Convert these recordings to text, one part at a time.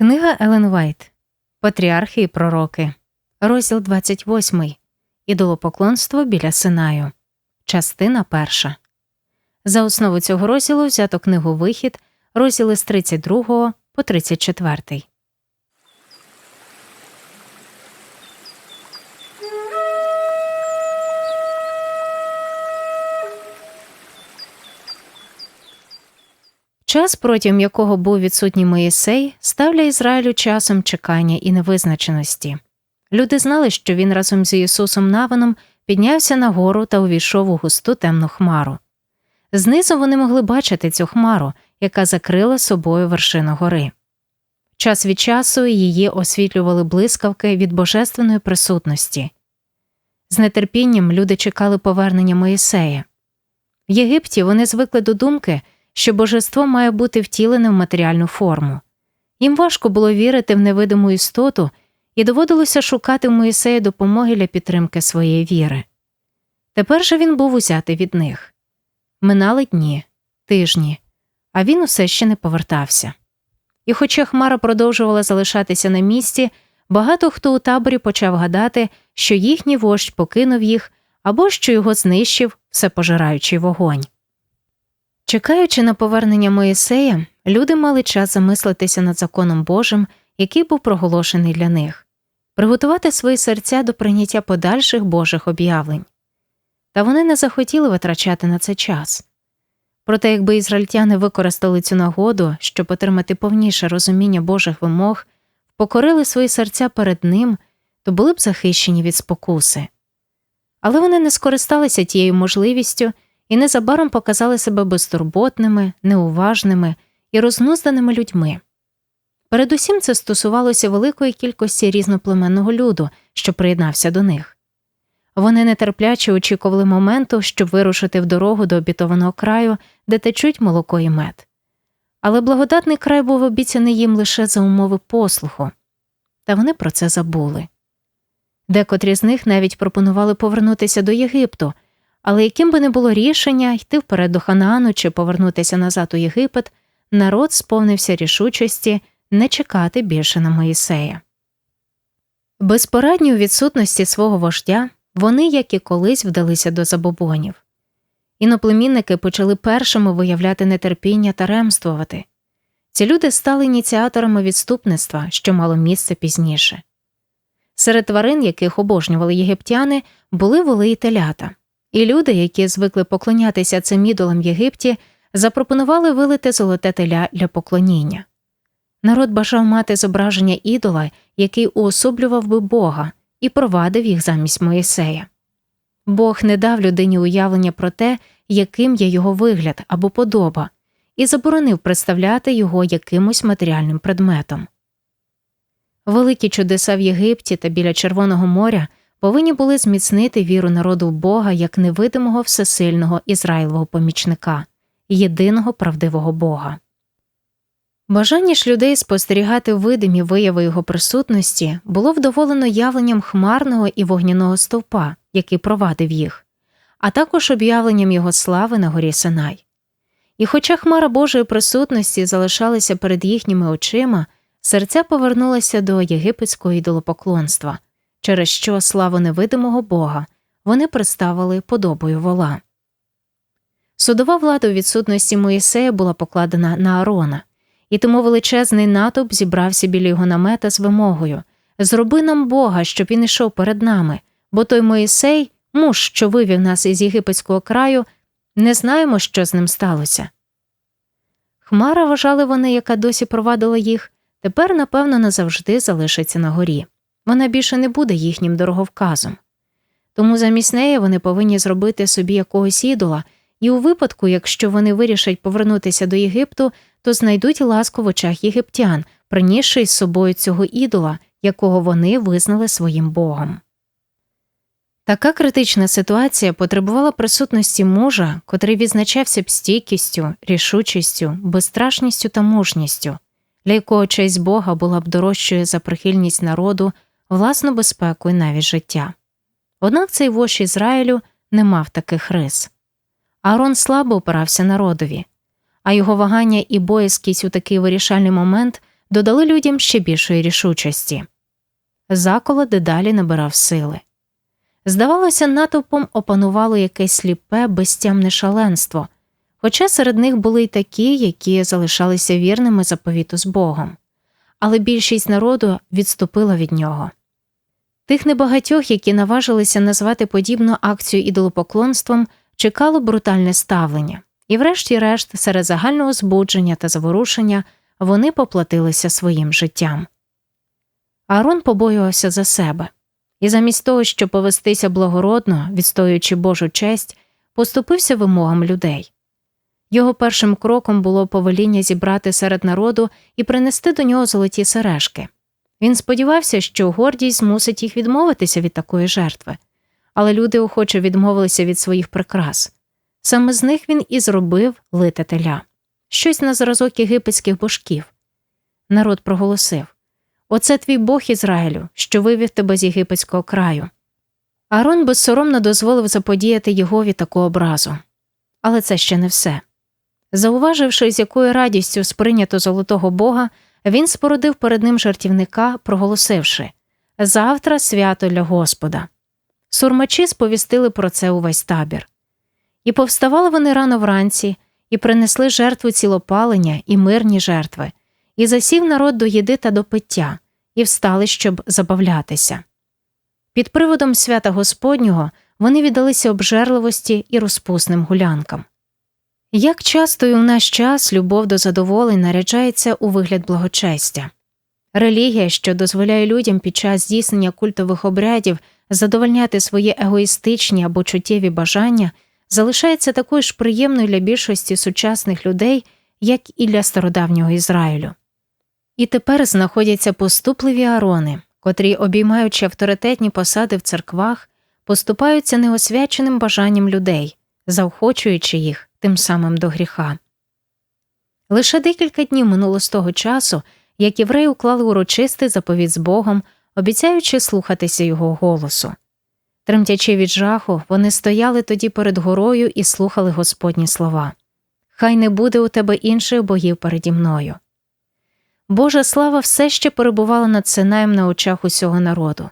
Книга Елен Вайт Патріархи і пророки, розділ 28. Ідолопоклонство біля Синаю. Частина перша. За основу цього розділу взято книгу Вихід, розділи з 32 по 34. Час, протягом якого був відсутній Моїсей, став для Ізраїлю часом чекання і невизначеності. Люди знали, що він разом з Ісусом Навином піднявся на гору та увійшов у густу темну хмару. Знизу вони могли бачити цю хмару, яка закрила собою вершину гори. Час від часу її освітлювали блискавки від божественної присутності. З нетерпінням люди чекали повернення Моїсея. В Єгипті вони звикли до думки що божество має бути втілене в матеріальну форму. Їм важко було вірити в невидиму істоту, і доводилося шукати в Моїсея допомоги для підтримки своєї віри. Тепер же він був узятий від них. Минали дні, тижні, а він усе ще не повертався. І, хоча Хмара продовжувала залишатися на місці, багато хто у таборі почав гадати, що їхній вождь покинув їх або що його знищив всепожираючий вогонь. Чекаючи на повернення Моїсея, люди мали час замислитися над законом Божим, який був проголошений для них, приготувати свої серця до прийняття подальших Божих об'явлень. Та вони не захотіли витрачати на це час. Проте, якби ізраїльтяни використали цю нагоду, щоб отримати повніше розуміння Божих вимог, покорили свої серця перед ним, то були б захищені від спокуси. Але вони не скористалися тією можливістю і незабаром показали себе безтурботними, неуважними і рознузданими людьми. Передусім це стосувалося великої кількості різноплеменного люду, що приєднався до них. Вони нетерпляче очікували моменту, щоб вирушити в дорогу до обітованого краю, де течуть молоко і мед. Але благодатний край був обіцяний їм лише за умови послуху, та вони про це забули. Декотрі з них навіть пропонували повернутися до Єгипту, але яким би не було рішення йти вперед до Ханаану чи повернутися назад у Єгипет, народ сповнився рішучості не чекати більше на Моїсея. Безпорадні у відсутності свого вождя вони, як і колись, вдалися до забобонів. Іноплемінники почали першими виявляти нетерпіння та ремствувати. Ці люди стали ініціаторами відступництва, що мало місце пізніше. Серед тварин, яких обожнювали єгиптяни, були воли і телята. І люди, які звикли поклонятися цим ідолам в Єгипті, запропонували вилити золоте теля для поклоніння. Народ бажав мати зображення ідола, який уособлював би Бога, і провадив їх замість Моїсея. Бог не дав людині уявлення про те, яким є його вигляд або подоба, і заборонив представляти його якимось матеріальним предметом. Великі чудеса в Єгипті та біля Червоного моря повинні були зміцнити віру народу в Бога як невидимого всесильного Ізраїлового помічника, єдиного правдивого Бога. Бажання ж людей спостерігати видимі вияви його присутності було вдоволено явленням хмарного і вогняного стовпа, який провадив їх, а також об'явленням його слави на горі Синай. І, хоча хмара Божої присутності залишалася перед їхніми очима, серця повернулися до єгипетського ідолопоклонства – через що славу невидимого Бога вони представили подобою вола. Судова влада у відсутності Моїсея була покладена на Арона, і тому величезний натовп зібрався біля його намета з вимогою Зроби нам Бога, щоб він ішов перед нами, бо той Моїсей, муж, що вивів нас із єгипетського краю, не знаємо, що з ним сталося. Хмара вважали вони, яка досі провадила їх, тепер, напевно, назавжди залишиться на горі вона більше не буде їхнім дороговказом. Тому замість неї вони повинні зробити собі якогось ідола, і у випадку, якщо вони вирішать повернутися до Єгипту, то знайдуть ласку в очах єгиптян, принісши із собою цього ідола, якого вони визнали своїм богом. Така критична ситуація потребувала присутності мужа, котрий відзначався б стійкістю, рішучістю, безстрашністю та мужністю, для якого честь Бога була б дорожчою за прихильність народу власну безпеку і навіть життя. Однак цей вождь Ізраїлю не мав таких рис. Аарон слабо опирався народові, а його вагання і боязкість у такий вирішальний момент додали людям ще більшої рішучості. Заколо дедалі набирав сили. Здавалося, натовпом опанувало якесь сліпе, безтямне шаленство, хоча серед них були й такі, які залишалися вірними заповіту з Богом, але більшість народу відступила від нього. Тих небагатьох, які наважилися назвати подібну акцію ідолопоклонством, чекало брутальне ставлення, і, врешті-решт, серед загального збудження та заворушення вони поплатилися своїм життям. Арон побоювався за себе і замість того, щоб повестися благородно, відстоюючи Божу честь, поступився вимогам людей. Його першим кроком було повеління зібрати серед народу і принести до нього золоті сережки. Він сподівався, що гордість змусить їх відмовитися від такої жертви, але люди охоче відмовилися від своїх прикрас. Саме з них він і зробив лите теля, щось на зразок єгипетських божків. Народ проголосив Оце твій Бог Ізраїлю, що вивів тебе з єгипетського краю. Арон безсоромно дозволив заподіяти Єгові таку образу. Але це ще не все. Зауваживши, з якою радістю сприйнято золотого Бога, він спорудив перед ним жартівника, проголосивши Завтра свято для Господа. Сурмачі сповістили про це увесь табір. І повставали вони рано вранці, і принесли жертву цілопалення і мирні жертви, і засів народ до їди та до пиття, і встали, щоб забавлятися. Під приводом свята Господнього вони віддалися обжерливості і розпусним гулянкам. Як часто і у наш час любов до задоволень наряджається у вигляд благочестя, релігія, що дозволяє людям під час здійснення культових обрядів задовольняти свої егоїстичні або чуттєві бажання, залишається такою ж приємною для більшості сучасних людей, як і для стародавнього Ізраїлю. І тепер знаходяться поступливі арони, котрі, обіймаючи авторитетні посади в церквах, поступаються неосвяченим бажанням людей, заохочуючи їх тим самим до гріха. Лише декілька днів минуло з того часу, як євреї уклали урочистий заповіт з Богом, обіцяючи слухатися його голосу. Тремтячи від жаху, вони стояли тоді перед горою і слухали Господні слова Хай не буде у тебе інших богів переді мною. Божа слава все ще перебувала над Синаєм на очах усього народу,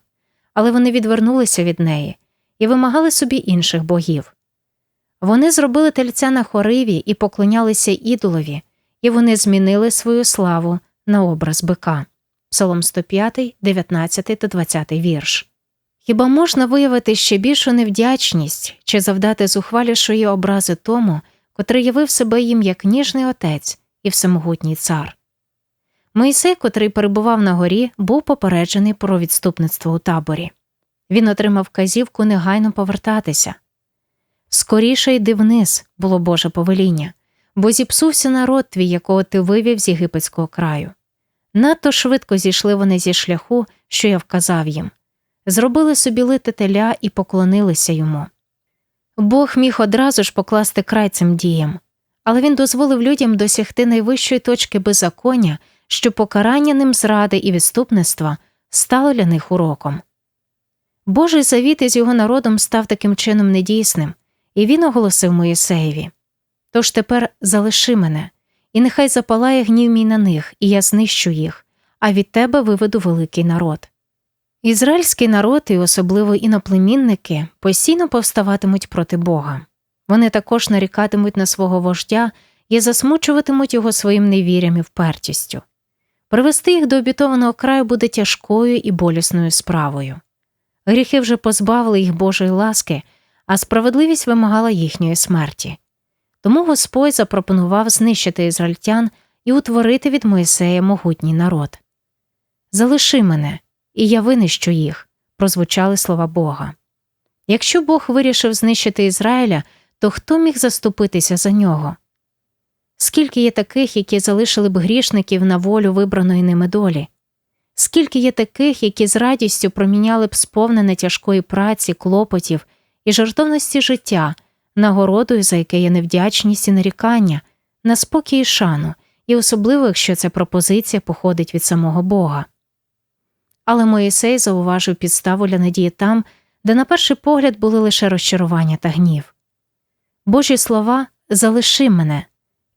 але вони відвернулися від неї і вимагали собі інших богів. Вони зробили тельця на хориві і поклонялися ідолові, і вони змінили свою славу на образ бика. Псалом 105, 19 та 20 вірш. Хіба можна виявити ще більшу невдячність чи завдати зухвалішої образи тому, котрий явив себе їм як ніжний отець і всемогутній цар? Мойсей, котрий перебував на горі, був попереджений про відступництво у таборі. Він отримав вказівку негайно повертатися. Скоріше йди вниз, було Боже повеління, бо зіпсувся народ твій, якого ти вивів з єгипетського краю. Надто швидко зійшли вони зі шляху, що я вказав їм, зробили собі лите теля і поклонилися йому. Бог міг одразу ж покласти край цим діям, але він дозволив людям досягти найвищої точки беззаконня, що покарання ним зради і відступництва стало для них уроком. Божий завіт із його народом став таким чином недійсним, і він оголосив Моїсеєві Тож тепер залиши мене, і нехай запалає гнів мій на них, і я знищу їх, а від тебе виведу великий народ. Ізраїльський народ, і особливо іноплемінники, постійно повставатимуть проти Бога. Вони також нарікатимуть на свого вождя і засмучуватимуть його своїм невір'ям і впертістю. Привести їх до обітованого краю буде тяжкою і болісною справою. Гріхи вже позбавили їх Божої ласки, а справедливість вимагала їхньої смерті. Тому Господь запропонував знищити ізраїльтян і утворити від Моїсея могутній народ. Залиши мене, і я винищу їх, прозвучали слова Бога. Якщо Бог вирішив знищити Ізраїля, то хто міг заступитися за нього? Скільки є таких, які залишили б грішників на волю вибраної ними долі? Скільки є таких, які з радістю проміняли б сповнене тяжкої праці, клопотів і жертовності життя, нагородою, за яке є невдячність і нарікання, на спокій і шану, і особливо, якщо ця пропозиція походить від самого Бога. Але Моїсей зауважив підставу для надії там, де на перший погляд були лише розчарування та гнів. Божі слова залиши мене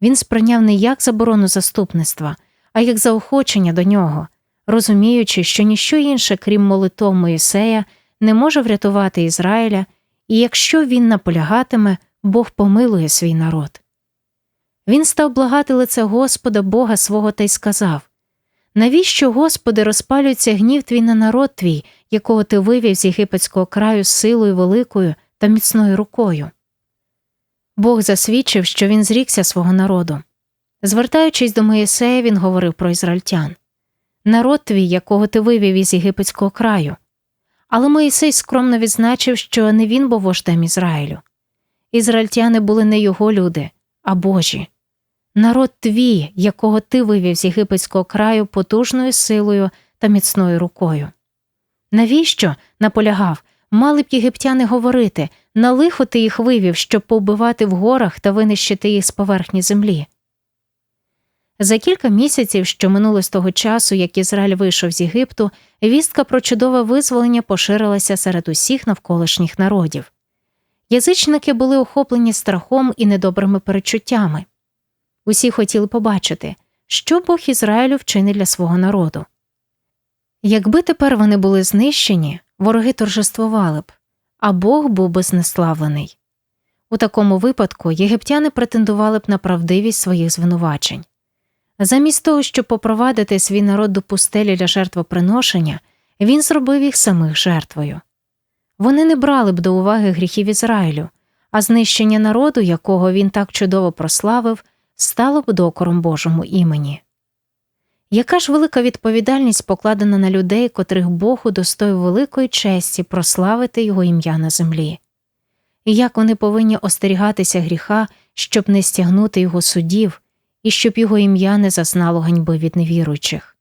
він сприйняв не як заборону заступництва, а як заохочення до нього, розуміючи, що ніщо інше, крім молитов Моїсея, не може врятувати Ізраїля, і якщо він наполягатиме, Бог помилує свій народ. Він став благати лице Господа Бога свого та й сказав Навіщо, Господи, розпалюється гнів твій на народ твій, якого ти вивів з єгипетського краю силою великою та міцною рукою? Бог засвідчив, що він зрікся свого народу. Звертаючись до Моїсея, він говорив про ізраїльтян народ твій, якого ти вивів із єгипетського краю. Але Моїсей скромно відзначив, що не він був вождем Ізраїлю. Ізраїльтяни були не його люди, а Божі. Народ твій, якого ти вивів з єгипетського краю потужною силою та міцною рукою. Навіщо, наполягав, мали б єгиптяни говорити на лихо ти їх вивів, щоб повбивати в горах та винищити їх з поверхні землі? За кілька місяців, що минуло з того часу, як Ізраїль вийшов з Єгипту, вістка про чудове визволення поширилася серед усіх навколишніх народів. Язичники були охоплені страхом і недобрими перечуттями. Усі хотіли побачити, що Бог Ізраїлю вчинить для свого народу. Якби тепер вони були знищені, вороги торжествували б, а Бог був би знеславлений. У такому випадку єгиптяни претендували б на правдивість своїх звинувачень. Замість того, щоб попровадити свій народ до пустелі для жертвоприношення, він зробив їх самих жертвою. Вони не брали б до уваги гріхів Ізраїлю, а знищення народу, якого він так чудово прославив, стало б докором Божому імені. Яка ж велика відповідальність покладена на людей, котрих Бог удостоїв великої честі прославити його ім'я на землі, і як вони повинні остерігатися гріха, щоб не стягнути його судів і щоб його ім'я не зазнало ганьби від невіруючих.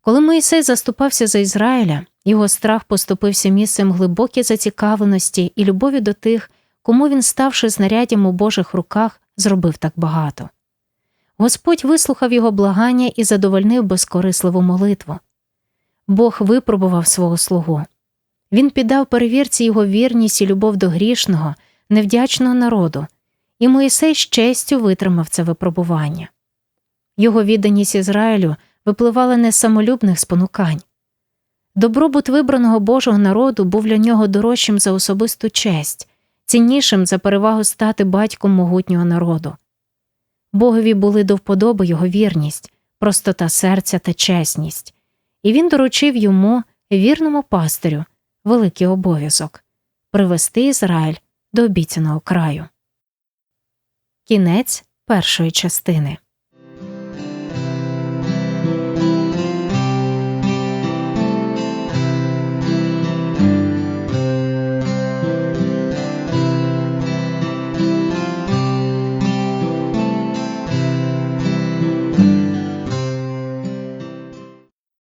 Коли Моїсей заступався за Ізраїля, його страх поступився місцем глибокій зацікавленості і любові до тих, кому він, ставши знаряддям у Божих руках, зробив так багато. Господь вислухав його благання і задовольнив безкорисливу молитву. Бог випробував свого слугу. Він піддав перевірці його вірність і любов до грішного, невдячного народу, і Моїсей з честю витримав це випробування. Його відданість Ізраїлю випливала не з самолюбних спонукань. Добробут вибраного Божого народу був для нього дорожчим за особисту честь, ціннішим за перевагу стати батьком могутнього народу. Богові були до вподоби його вірність, простота серця та чесність, і він доручив йому, вірному пастирю, великий обов'язок привести Ізраїль до обіцяного краю. Кінець першої частини